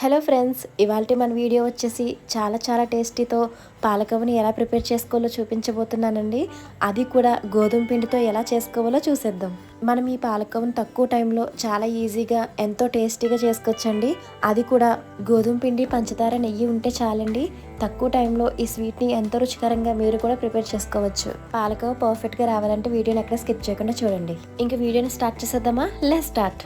Hello friends ఇవాళ మన video వచ్చేసి చాలా చాలా టేస్టీతో పాలకవ్వని ఎలా ప్రిపేర్ చేసుకోవాలో చూపించబోతున్నానండి. అది కూడా గోధుమ పిండితో ఎలా చేసుకోవాలో చూసేద్దాం. మనం ఈ పాలకవ్వను తక్కువ టైంలో చాలా ఈజీగా ఎంతో టేస్టీగా చేసుకోవచ్చండి. అది కూడా గోధుమ పిండి పంచదార నెయ్యి ఉంటే చాలండి. తక్కువ టైంలో ఈ స్వీట్ని ఎంతో రుచికరంగా మీరు కూడా ప్రిపేర్ చేసుకోవచ్చు. పాలకవ పర్ఫెక్ట్గా రావాలంటే వీడియోని ఎక్కడ స్కిప్ చేయకుండా చూడండి. ఇంకా వీడియోని స్టార్ట్ చేసేద్దామా? Let's start.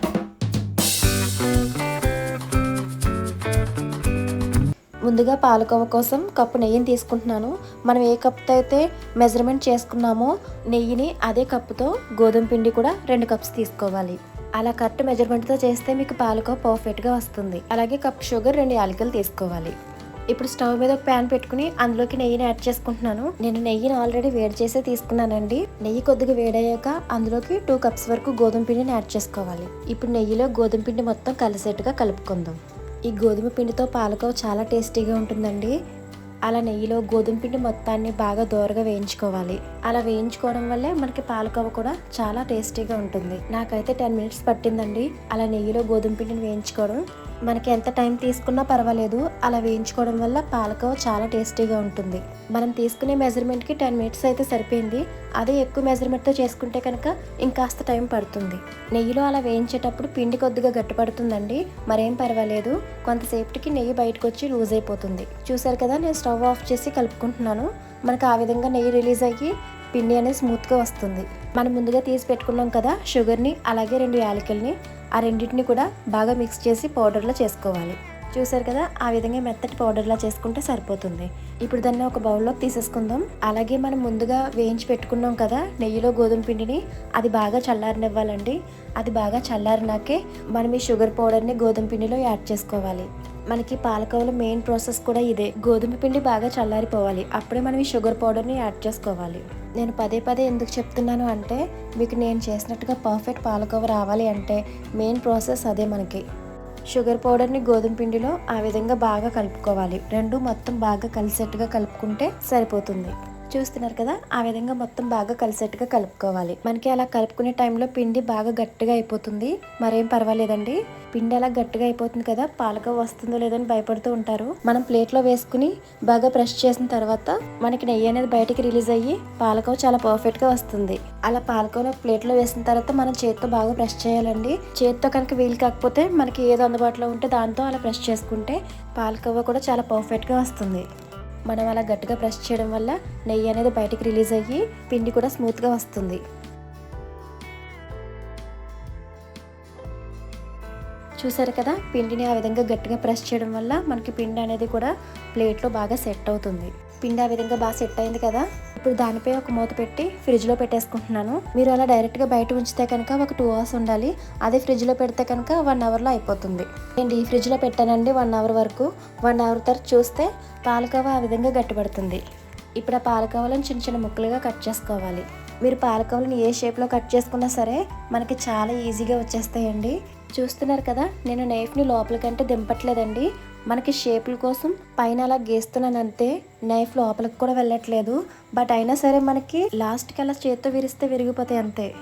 ముందుగా పాలకోవ కోసం కప్పు నెయ్యిని తీసుకుంటున్నాను. మనం ఏ కప్తో అయితే మెజర్మెంట్ చేసుకున్నామో నెయ్యిని అదే కప్పుతో గోధుమ పిండి కూడా రెండు కప్స్ తీసుకోవాలి. అలా కరెక్ట్ మెజర్మెంట్తో చేస్తే మీకు పాలకోవ పర్ఫెక్ట్గా వస్తుంది. అలాగే కప్ షుగర్ రెండు యాలకులు తీసుకోవాలి. ఇప్పుడు స్టవ్ మీద ఒక ప్యాన్ పెట్టుకుని అందులోకి నెయ్యిని యాడ్ చేసుకుంటున్నాను. నేను నెయ్యిని ఆల్రెడీ వేడి చేసే తీసుకున్నానండి. నెయ్యి కొద్దిగా వేడయ్యాక అందులోకి టూ కప్స్ వరకు గోధుమ పిండిని యాడ్ చేసుకోవాలి. ఇప్పుడు నెయ్యిలో గోధుమ పిండి మొత్తం కలిసేట్టుగా కలుపుకుందాం. ఈ గోధుమ పిండితో పాలకోవ చాలా టేస్టీగా ఉంటుందండి. అలా నెయ్యిలో గోధుమ పిండి మొత్తాన్ని బాగా దోరగా వేయించుకోవాలి. అలా వేయించుకోవడం వల్లే మనకి పాలకోవ కూడా చాలా టేస్టీగా ఉంటుంది. నాకైతే టెన్ మినిట్స్ పట్టిందండి. అలా నెయ్యిలో గోధుమ పిండిని వేయించుకోవడం మనకి ఎంత టైం తీసుకున్నా పర్వాలేదు. అలా వేయించుకోవడం వల్ల పాలకోవ చాలా టేస్టీగా ఉంటుంది. మనం తీసుకునే మెజర్మెంట్కి టెన్ మినిట్స్ అయితే సరిపోయింది. అదే ఎక్కువ మెజర్మెంట్తో చేసుకుంటే కనుక ఇంకాస్త టైం పడుతుంది. నెయ్యిలో అలా వేయించేటప్పుడు పిండి కొద్దిగా గట్టిపడుతుందండి. మరేం పర్వాలేదు. కొంతసేపటికి నెయ్యి బయటకు వచ్చి లూజ్ అయిపోతుంది. చూసారు కదా నేను స్టవ్ ఆఫ్ చేసి కలుపుకుంటున్నాను. మనకు ఆ విధంగా నెయ్యి రిలీజ్ అయ్యి పిండి అనేది స్మూత్గా వస్తుంది. మనం ముందుగా తీసి పెట్టుకున్నాం కదా షుగర్ని అలాగే రెండు యాలకల్ని. ఆ రెండింటిని కూడా బాగా మిక్స్ చేసి పౌడర్లో చేసుకోవాలి. చూసారు కదా ఆ విధంగా మెత్తటి పౌడర్లా చేసుకుంటే సరిపోతుంది. ఇప్పుడు దాన్ని ఒక బౌల్లోకి తీసేసుకుందాం. అలాగే మనం ముందుగా వేయించి పెట్టుకున్నాం కదా నెయ్యిలో గోధుమ పిండిని అది బాగా చల్లారనివ్వాలండి. అది బాగా చల్లారినాకే మనం ఈ షుగర్ పౌడర్ని గోధుమ పిండిలో యాడ్ చేసుకోవాలి. మనకి పాలకోవల మెయిన్ ప్రాసెస్ కూడా ఇదే. గోధుమ పిండి బాగా చల్లారిపోవాలి. అప్పుడే మనం ఈ షుగర్ పౌడర్ని యాడ్ చేసుకోవాలి. నేను పదే పదే ఎందుకు చెప్తున్నాను అంటే మీకు నేను చేసినట్టుగా పర్ఫెక్ట్ పాలకోవ రావాలి అంటే మెయిన్ ప్రాసెస్ అదే మనకి. షుగర్ పౌడర్ని గోధుమ పిండిలో ఆ విధంగా బాగా కలుపుకోవాలి. రెండు మొత్తం బాగా కలిసేట్టుగా కలుపుకుంటే సరిపోతుంది. చూస్తున్నారు కదా? ఆ విధంగా మొత్తం బాగా కలిసేట్టుగా కలుపుకోవాలి. మనకి అలా కలుపుకునే టైంలో పిండి బాగా గట్టిగా అయిపోతుంది. మరేం పర్వాలేదండి. పిండి అలా గట్టిగా అయిపోతుంది కదా పాలక వస్తుందో లేదని భయపడుతూ ఉంటారు. మనం ప్లేట్లో వేసుకుని బాగా ప్రెస్ చేసిన తర్వాత మనకి నెయ్యి అనేది బయటకి రిలీజ్ అయ్యి పాలకవ చాలా పర్ఫెక్ట్గా వస్తుంది. అలా పాలకవ ప్లేట్లో వేసిన తర్వాత మనం చేతితో బాగా ప్రెస్ చేయాలండి. చేతితో కనుక వీలు కాకపోతే మనకి ఏది అందుబాటులో ఉంటే దాంతో అలా ప్రెస్ చేసుకుంటే పాలకవ్వ కూడా చాలా పర్ఫెక్ట్గా వస్తుంది. మనం అలా గట్టిగా ప్రెస్ చేయడం వల్ల నెయ్యి అనేది బయటికి రిలీజ్ అయ్యి పిండి కూడా స్మూత్గా వస్తుంది. చూసారు కదా? పిండిని ఆ విధంగా గట్టిగా ప్రెస్ చేయడం వల్ల మనకి పిండి అనేది కూడా ప్లేట్లో బాగా సెట్ అవుతుంది. పిండి ఆ విధంగా బాగా సెట్ అయింది కదా? ఇప్పుడు దానిపై ఒక మూత పెట్టి ఫ్రిడ్జ్లో పెట్టేసుకుంటున్నాను. మీరు అలా డైరెక్ట్గా బయట ఉంచితే కనుక ఒక టూ అవర్స్ ఉండాలి. అదే ఫ్రిడ్జ్లో పెడితే కనుక వన్ అవర్లో అయిపోతుంది. నేను ఈ ఫ్రిడ్జ్లో పెట్టానండి వన్ అవర్ వరకు. వన్ అవర్ తర్వాత చూస్తే పాలకోవా ఆ విధంగా గట్టిపడుతుంది. ఇప్పుడు ఆ పాలకోవాలను చిన్న చిన్న ముక్కలుగా కట్ చేసుకోవాలి. మీరు పాలకోవాలను ఏ షేప్లో కట్ చేసుకున్నా సరే మనకి చాలా ఈజీగా వచ్చేస్తాయండి. చూస్తున్నారు కదా నేను నైఫ్ని లోపలికంటే దింపట్లేదండి. మనకి షేపుల కోసం పైన అలా గీస్తున్నాను అంతే నైఫ్ లోపలికి కూడా వెళ్ళట్లేదు. బట్ అయినా సరే మనకి లాస్ట్కి అలా చేత్తో విరిస్తే విరిగిపోతాయి అంతే.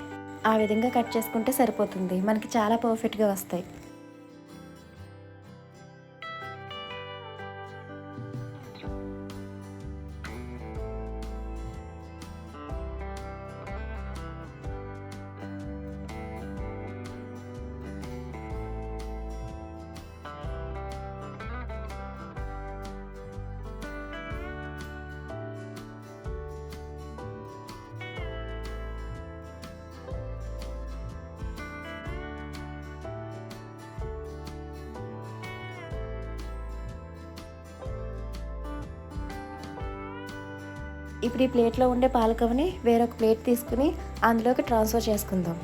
ఆ విధంగా కట్ చేసుకుంటే సరిపోతుంది. మనకి చాలా పర్ఫెక్ట్గా వస్తాయి. ఇప్పుడు ఈ ప్లేట్లో ఉండే పాలకవని వేరొక ప్లేట్ తీసుకుని అందులోకి ట్రాన్స్ఫర్ చేసుకుందాం.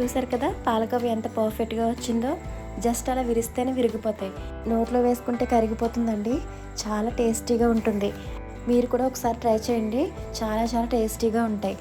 చూసారు కదా పాలకవి ఎంత పర్ఫెక్ట్గా వచ్చిందో? జస్ట్ అలా విరిస్తేనే విరిగిపోతాయి. నోట్లో వేసుకుంటే కరిగిపోతుందండి. చాలా టేస్టీగా ఉంటుంది. మీరు కూడా ఒకసారి ట్రై చేయండి. చాలా చాలా టేస్టీగా ఉంటాయి.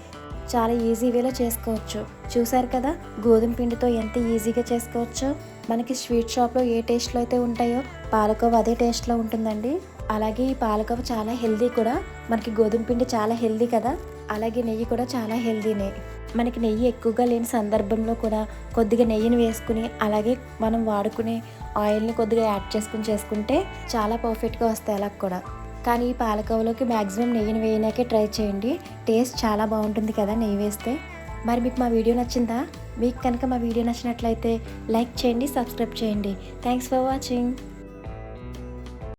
చాలా ఈజీ వేలో చేసుకోవచ్చు. చూసారు కదా? గోధుమ పిండితో ఎంత ఈజీగా చేసుకోవచ్చో? మనకి స్వీట్ షాప్లో ఏ టేస్ట్లో అయితే ఉంటాయో పాలకోవ అదే టేస్ట్లో ఉంటుందండి. అలాగే ఈ పాలకోవ చాలా హెల్దీ కూడా. మనకి గోధుమ పిండి చాలా హెల్దీ కదా? అలాగే నెయ్యి కూడా చాలా హెల్దీనే మనకి నెయ్యి ఎక్కువగా లేని సందర్భంలో కూడా కొద్దిగా నెయ్యిని వేసుకుని అలాగే మనం వాడుకునే ఆయిల్ని కొద్దిగా యాడ్ చేసుకుని చేసుకుంటే చాలా పర్ఫెక్ట్గా వస్తాయి అలా కూడా. కానీ ఈ పాలకోవలోకి మ్యాక్సిమం నెయ్యిని వేయడానికే ట్రై చేయండి. టేస్ట్ చాలా బాగుంటుంది కదా నెయ్యి వేస్తే. మరి మీకు మా వీడియో నచ్చిందా? మీకు కనుక మా వీడియో నచ్చినట్లయితే లైక్ చేయండి సబ్స్క్రైబ్ చేయండి. Thanks for watching.